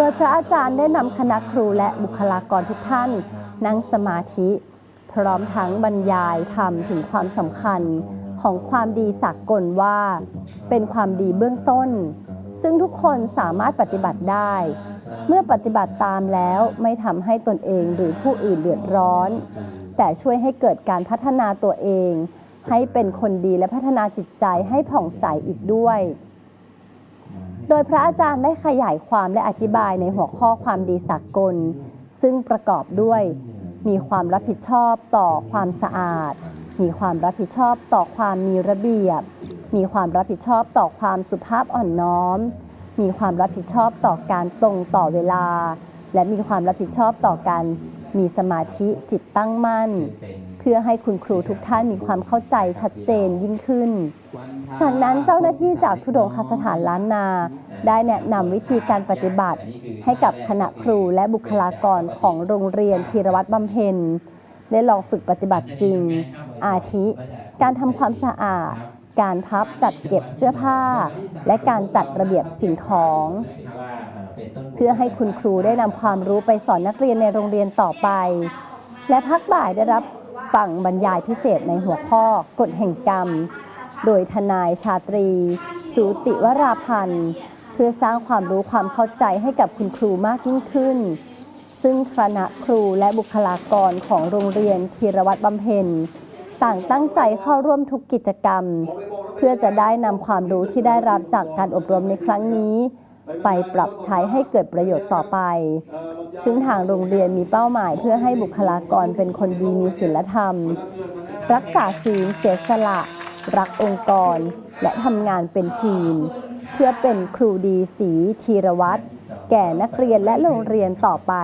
โดยพระอาจารย์ได้นำคณะครูและบุคลากรทุกท่าน นั่งสมาธิ พร้อมทั้งบรรยายธรรมถึงความสำคัญของความดีสากลว่า เป็นความดีเบื้องต้น ซึ่งทุกคนสามารถปฏิบัติได้ เมื่อปฏิบัติตามแล้วไม่ทำให้ตนเองหรือผู้อื่นเดือดร้อน แต่ช่วยให้เกิดการพัฒนาตัวเอง ให้เป็นคนดีและพัฒนาจิตใจให้ผ่องใสอีกด้วย โดยพระอาจารย์ได้ขยายความและอธิบายในหัวข้อความดีสากล ซึ่งประกอบด้วย มีความรับผิดชอบต่อความสะอาด มีความรับผิดชอบต่อความมีระเบียบ มีความรับผิดชอบต่อความสุภาพอ่อนน้อม มีความรับผิดชอบต่อการตรงต่อเวลา และมีความรับผิดชอบต่อการ มีสมาธิจิตตั้งมั่น เพื่อให้คุณครูทุกท่านมีความเข้าใจชัดเจนยิ่งขึ้น จากนั้นเจ้าหน้าที่จากทุดงคสถานล้านนา ได้แนะนำวิธีการปฏิบัติ ให้กับคณะครูและบุคลากรของโรงเรียนธีรวัตรบำเพ็ญได้ลองฝึกปฏิบัติจริง อาทิ การทำความสะอาด การพับจัดเก็บเสื้อผ้า และการจัดระเบียบสิ่งของ เพื่อให้คุณครูได้นำความรู้ไปสอนนักเรียนในโรงเรียนต่อไป และพักบ่ายได้รับฟังบรรยายพิเศษในหัวข้อกฎแห่งกรรม โดยทนายชาตรี สูติวราพันธ์ เพื่อสร้างความรู้ความเข้าใจให้กับคุณครูมากยิ่งขึ้น ซึ่งคณะครูและบุคลากรของโรงเรียนธีรวัตรบำเพ็ญต่างตั้งใจเข้าร่วมทุกกิจกรรม เพื่อจะได้นำความรู้ที่ได้รับจากการอบรมในครั้งนี้ ไปปรับใช้ให้เกิดประโยชน์ต่อไป ซึ่งทางโรงเรียนมีเป้าหมายเพื่อให้บุคลากรเป็นคนดีมีศีลธรรม รักษาศีลเสียสละ รักองค์กร และทำงานเป็นทีม เพื่อเป็นครูดีสีธีรวัตรแก่นักเรียนและโรงเรียนต่อไป